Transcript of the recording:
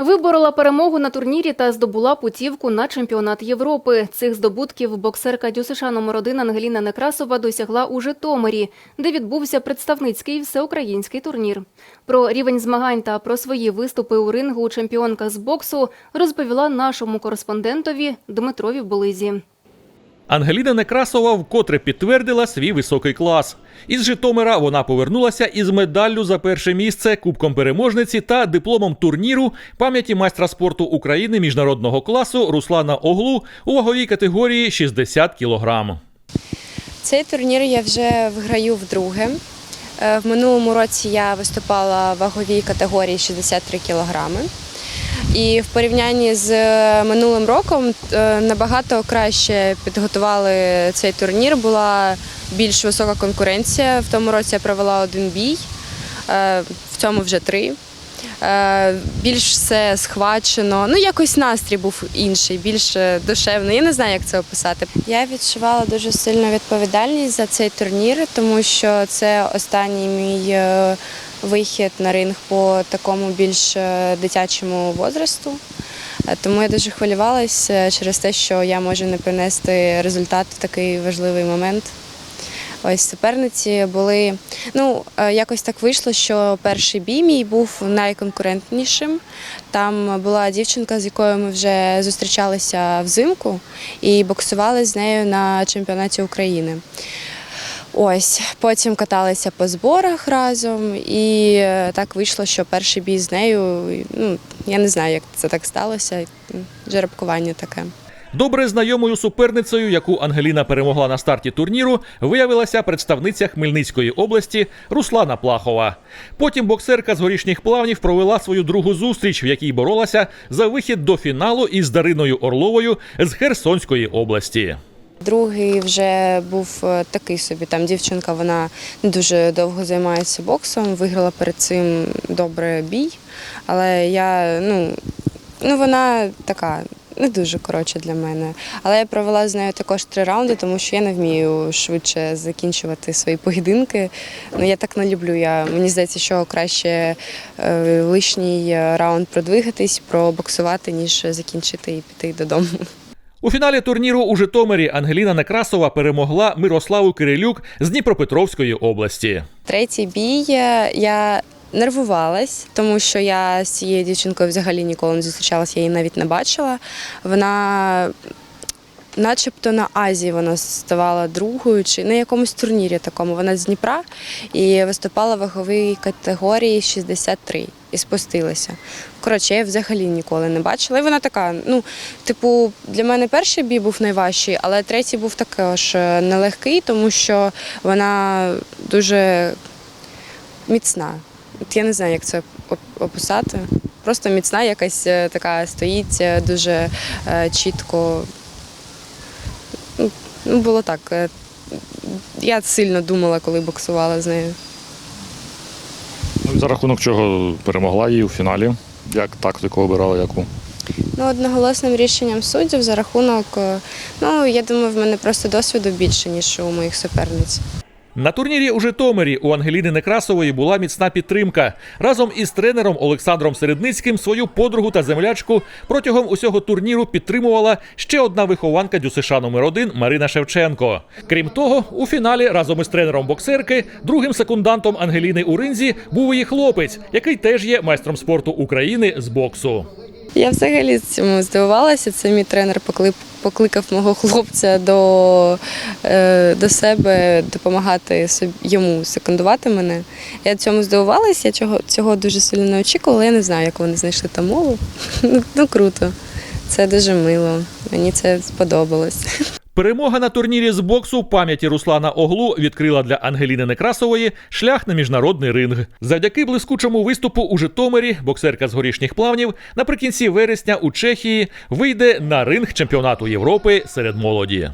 Виборола перемогу на турнірі та здобула путівку на чемпіонат Європи. Цих здобутків боксерка ДЮСШ номер 1 Ангеліна Некрасова досягла у Житомирі, де відбувся представницький всеукраїнський турнір. Про рівень змагань та про свої виступи у рингу у чемпіонках з боксу розповіла нашому кореспондентові Дмитрові Болизі. Ангеліна Некрасова вкотре підтвердила свій високий клас. Із Житомира вона повернулася із медаллю за перше місце, кубком переможниці та дипломом турніру пам'яті майстра спорту України міжнародного класу Руслана Оглу у ваговій категорії 60 кілограм. Цей турнір я вже виграю вдруге. Е, В минулому році я виступала в ваговій категорії 63 кілограми. І в порівнянні з е, минулим роком е, набагато краще підготували цей турнір. Була більш висока конкуренція. В тому році я провела один бій, е, в цьому вже три. Більш все схвачено. Ну, якось настрій був інший, більш душевний. Я не знаю, як це описати. Я відчувала дуже сильну відповідальність за цей турнір, тому що це останній мій вихід на ринг по такому більш е, дитячому возрасту. Е, Тому я дуже хвилювалася через те, що я можу не принести результат в такий важливий момент. Ось суперниці були. Ну, е, якось так вийшло, що перший бій мій був найконкурентнішим. Там була дівчинка, з якою ми вже зустрічалися взимку і боксували з нею на чемпіонаті України. Ось потім каталися по зборах разом, і е, так вийшло, що перший бій з нею. Ну я не знаю, як це так сталося. Жеребкування таке. Добре знайомою суперницею, яку Ангеліна перемогла на старті турніру, виявилася представниця Хмельницької області Руслана Плахова. Потім боксерка з горішніх плавнів провела свою другу зустріч, в якій боролася за вихід до фіналу із Дариною Орловою з Херсонської області. Другий вже був е, такий собі. Там дівчинка, вона дуже довго займається боксом, виграла перед цим добре бій. Але я, ну, ну вона така. Не дуже коротше для мене. Але я провела з нею також три раунди, тому що я не вмію швидше закінчувати свої поєдинки. Ну я так не люблю. Я мені здається, що краще е, лишній раунд продвигатись, пробоксувати, ніж закінчити і піти додому. У фіналі турніру у Житомирі Ангеліна Некрасова перемогла Мирославу Кирилюк з Дніпропетровської області. Третій бій е, я нервувалась, тому що я з цією дівчинкою взагалі ніколи не зустрічалася, я її навіть не бачила. Вона. Начебто на Азії вона ставала другою чи на якомусь турнірі такому. Вона з Дніпра і виступала в ваговій категорії 63 і спустилася. Коротше, я взагалі ніколи не бачила. І вона така, ну, типу, для мене перший бій був найважчий, але третій був також е, нелегкий, тому що вона дуже міцна. От я не знаю, як це описати. Просто міцна, якась е, така стоїть е, дуже чітко. Ну, було так. е, Я сильно думала, коли боксувала з нею. Ну, За рахунок чого перемогла її у фіналі. Як тактику обирала, яку? Ну, одноголосним рішенням суддів за рахунок, е, ну, я думаю, в мене просто досвіду більше, ніж у моїх суперниць. На турнірі у Житомирі у Ангеліни Некрасової була міцна підтримка. Разом із тренером Олександром Середницьким свою подругу та землячку протягом усього турніру підтримувала ще одна вихованка ДЮСШ номер 1 Марина Шевченко. Крім того, у фіналі разом із тренером боксерки, другим секундантом Ангеліни у ринзі був її хлопець, який теж є майстром спорту України з боксу. Я взагалі цьому здивувалася. Це мій тренер поклик- покликав мого хлопця до, е, до себе допомагати йому секундувати мене. Я цьому здивувалася, я цього, цього дуже сильно не очікувала. Я не знаю, як вони знайшли там мову. Ну, ну круто. Це дуже мило. Мені це сподобалось. Перемога на турнірі з боксу в пам'яті Руслана Оглу відкрила для Ангеліни Некрасової шлях на міжнародний ринг. Завдяки блискучому виступу у Житомирі боксерка з горішніх плавнів наприкінці вересня у Чехії вийде на ринг чемпіонату Європи серед молоді.